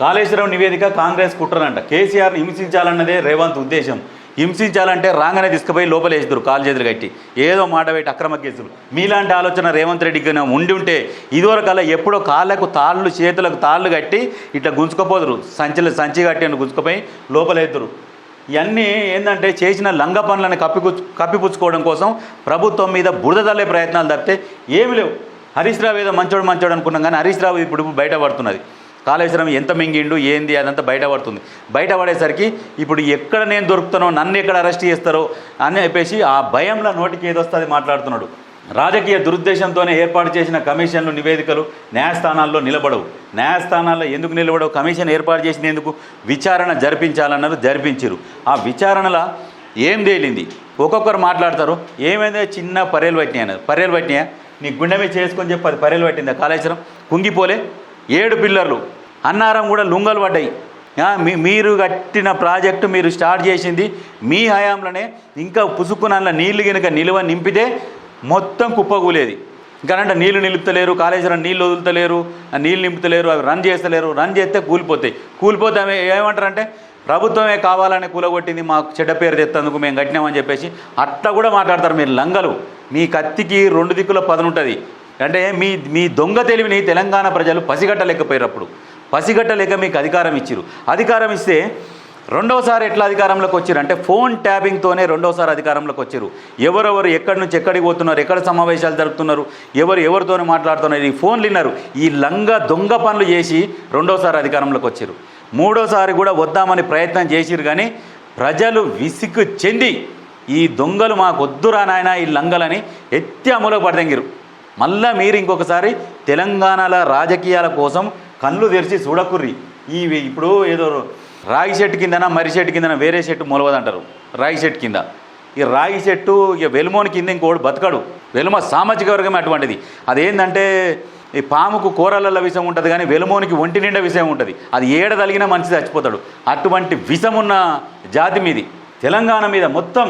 కాళేశ్వరం నివేదిక కాంగ్రెస్ కుట్రనంట కేసీఆర్ని హింసించాలన్నదే రేవంత్ ఉద్దేశం. హింసించాలంటే రాగానే తీసుకుపోయి లోపలేసిద్దరు కాలు చేతులు కట్టి. ఏదో మాట పెట్టి అక్రమ కేసులు. మీలాంటి ఆలోచన రేవంత్ రెడ్డికి ఉండి ఉంటే ఇదివరకల్లా ఎప్పుడో కాళ్ళకు తాళ్ళు చేతులకు తాళ్ళు కట్టి ఇట్లా గుంజుకపోదురు. సంచిలో సంచి కట్టి గుంజుకుపోయి లోపలేద్దరు ఇవన్నీ ఏంటంటే చేసిన లంగ పనులను కప్పిపు కప్పిపుచ్చుకోవడం కోసం ప్రభుత్వం మీద బురద తల్లే ప్రయత్నాలు తప్పితే ఏమి లేవు. హరీష్ రావు ఏదో మంచోడు మంచోడు అనుకున్నాం కానీ హరీష్ రావు ఇప్పుడు బయటపడుతున్నది కాళేశ్వరం ఎంత మింగిండు ఏంది అదంతా బయటపడుతుంది. బయటపడేసరికి ఇప్పుడు ఎక్కడ నేను దొరుకుతానో నన్ను ఎక్కడ అరెస్ట్ చేస్తారో అని చెప్పేసి ఆ భయంలో నోటికి ఏదొస్తుంది మాట్లాడుతున్నాడు. రాజకీయ దురుద్దేశంతోనే ఏర్పాటు చేసిన కమిషన్లు నివేదికలు న్యాయస్థానాల్లో నిలబడవు. న్యాయస్థానాల్లో ఎందుకు నిలబడవు? కమిషన్ ఏర్పాటు చేసినందుకు విచారణ జరిపించాలన్నారు జరిపించారు. ఆ విచారణల ఏం తేలింది? ఒక్కొక్కరు మాట్లాడతారు ఏమైందో? చిన్న పర్యలు పట్టినాయి అన్నారు. పర్యలు పట్టినాయా? నీ గుండె మీద చేసుకొని చెప్పి అది పర్యలు పట్టిందా? కాళేశ్వరం కుంగిపోలే ఏడు పిల్లర్లు. అన్నారం కూడా లుంగలు పడ్డాయి. మీ మీరు కట్టిన ప్రాజెక్టు మీరు స్టార్ట్ చేసింది మీ హయాంలోనే. ఇంకా పుసుకునల్ల నీళ్ళు కనుక నిలువ నింపితే మొత్తం కుప్పకూలేది ఇంకానంటే నీళ్ళు నిలుపుతలేరు కాళేశ్వరం నీళ్ళు వదులుతలేరు నీళ్ళు నింపుతలేరు అవి రన్ చేస్తలేరు రన్ చేస్తే కూలిపోతాయి. కూలిపోతే ఏమంటారంటే ప్రభుత్వమే కావాలని కూలగొట్టింది మాకు చెడ్డ పేరు తెత్తందుకు మేము కట్టినామని చెప్పేసి అట్లా కూడా మాట్లాడతారు మీరు లంగలు. మీ కత్తికి రెండు దిక్కుల పదనుంటుంది. అంటే మీ మీ దొంగ తెలివిని తెలంగాణ ప్రజలు పసిగట్టలేకపోయారప్పుడు పసిగట్టలేక మీకు అధికారం ఇచ్చిరు అధికారం ఇస్తే రెండవసారి ఎట్లా అధికారంలోకి వచ్చారు అంటే ఫోన్ ట్యాపింగ్తోనే రెండవసారి అధికారంలోకి వచ్చారు ఎవరెవరు ఎక్కడి నుంచి ఎక్కడికి పోతున్నారు ఎక్కడ సమావేశాలు జరుపుతున్నారు ఎవరు ఎవరితోనే మాట్లాడుతున్నారు ఈ ఫోన్లు విన్నారు. ఈ లంగ దొంగ పనులు చేసి రెండోసారి అధికారంలోకి వచ్చారు మూడోసారి కూడా వద్దామని ప్రయత్నం చేసిరు కానీ ప్రజలు విసుగు చెంది ఈ దొంగలు మాకు వద్దురా నాయన ఈ లంగలని ఎత్తి అమలు పడదంగిరు మళ్ళా మీరు ఇంకొకసారి తెలంగాణల రాజకీయాల కోసం కళ్ళు తెరిచి చూడకుర్రి. ఈ ఇప్పుడు ఏదో రాగి చెట్టు కిందన మర్రి చెట్టు కిందన వేరే చెట్టు మొలవదంటారు. రాగి చెట్టు కింద. ఈ రాగి చెట్టు ఇక వెలుమోని కింద ఇంకోటి బతకడు. వెలుమ సామాజిక వర్గం అటువంటిది. అదేంటంటే ఈ పాముకు కూరలలో విషం ఉంటుంది కానీ వెలుమోనికి ఒంటి నిండా విషయం ఉంటుంది. అది ఏడ తలిగినా మనిషి చచ్చిపోతాడు. అటువంటి విషమున్న జాతి మీది. తెలంగాణ మీద మొత్తం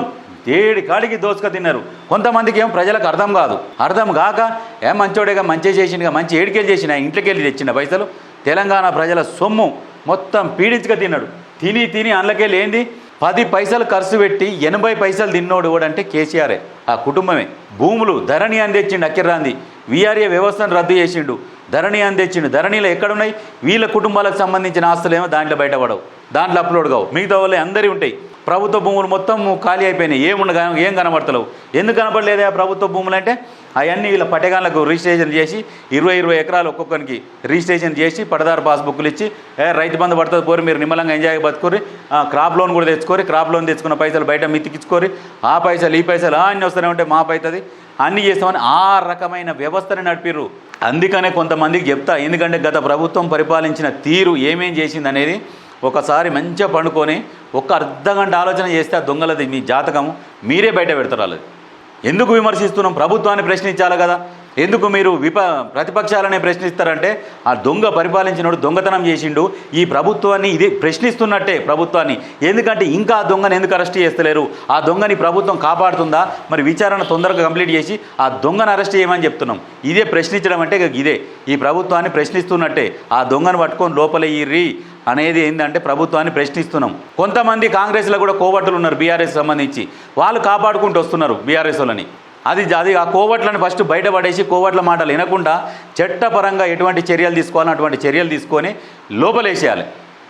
ఏడి కాడికి దోసుక తిన్నారు. కొంతమందికి ఏం ప్రజలకు అర్థం కాదు. అర్థం కాక ఏ మంచోడేగా మంచి చేసిండుగా మంచి ఏడికెళ్ళి చేసిన ఇంట్లోకెళ్ళి తెచ్చిన పైసలు తెలంగాణ ప్రజల సొమ్ము మొత్తం పీడించక తిన్నాడు. తిని తిని అందులోకెళ్ళి ఏంది? పది పైసలు ఖర్చు పెట్టి ఎనభై పైసలు తిన్నోడు అంటే కేసీఆరే. ఆ కుటుంబమే. భూములు ధరణి అని తెచ్చిండు అక్కిరాంది వీఆర్ఏ వ్యవస్థను రద్దు చేసిండు. ధరణి అని తెచ్చిండు. ధరణిలో ఎక్కడున్నాయి? వీళ్ళ కుటుంబాలకు సంబంధించిన ఆస్తులేమో దాంట్లో బయటపడవు. దాంట్లో అప్లోడ్ కావు. మిగతా వాళ్ళే అందరి ఉంటాయి. ప్రభుత్వ భూములు మొత్తం ఖాళీ అయిపోయినాయి. ఏముండ ఏం కనబడతలేవు. ఎందుకు కనబడలేదు ఆ ప్రభుత్వ భూములు అంటే అవన్నీ వీళ్ళ పట్టగాళ్ళకు రిజిస్ట్రేషన్ చేసి ఇరవై ఇరవై ఎకరాలు ఒక్కొక్కరికి రిజిస్ట్రేషన్ చేసి పడదారు పాస్బుక్లు ఇచ్చి ఏ రైతు బంధు పడుతుంది పోరి మీరు నిమ్మలంగా ఎంజాయ్ బతుకోరి క్రాప్ లోన్ కూడా తెచ్చుకోరి క్రాప్ లోన్ తెచ్చుకున్న పైసలు బయట మితికించుకోరి ఆ పైసలు ఈ పైసలు అన్నీ వస్తూనే ఉంటే మా అవుతుంది అన్నీ చేస్తామని ఆ రకమైన వ్యవస్థని నడిపిర్రు. అందుకనే కొంతమందికి చెప్తా ఎందుకంటే గత ప్రభుత్వం పరిపాలించిన తీరు ఏమేం చేసింది అనేది ఒకసారి మంచిగా పండుకొని ఒక్క అర్ధ గంట ఆలోచన చేస్తే ఆ దొంగలది మీ జాతకము మీరే బయట పెడతారు వాళ్ళది. ఎందుకు విమర్శిస్తున్నాం? ప్రభుత్వాన్ని ప్రశ్నించాలి కదా. ఎందుకు మీరు విప ప్రతిపక్షాలనే ప్రశ్నిస్తారంటే ఆ దొంగ పరిపాలించినోడు దొంగతనం చేసిండు ఈ ప్రభుత్వాన్ని ఇది ప్రశ్నిస్తున్నట్టే ప్రభుత్వాన్ని. ఎందుకంటే ఇంకా ఆ దొంగని ఎందుకు అరెస్ట్ చేస్తలేరు? ఆ దొంగని ప్రభుత్వం కాపాడుతుందా? మరి విచారణ తొందరగా కంప్లీట్ చేసి ఆ దొంగను అరెస్ట్ చేయమని చెప్తున్నాం. ఇదే ప్రశ్నించడం అంటే ఇదే. ఈ ప్రభుత్వాన్ని ప్రశ్నిస్తున్నట్టే. ఆ దొంగను పట్టుకొని లోపలయ్యిర్రి అనేది ఏంటంటే ప్రభుత్వాన్ని ప్రశ్నిస్తున్నాం. కొంతమంది కాంగ్రెస్లో కూడా కోవట్లు ఉన్నారు బీఆర్ఎస్ సంబంధించి. వాళ్ళు కాపాడుకుంటూ వస్తున్నారు బీఆర్ఎస్ వాళ్ళని. అది అది ఆ కోవట్లను ఫస్ట్ బయటపడేసి కోవట్ల మాటలు వినకుండా చట్టపరంగా ఎటువంటి చర్యలు తీసుకోవాలో అటువంటి చర్యలు తీసుకొని లోపలేసేయాలి.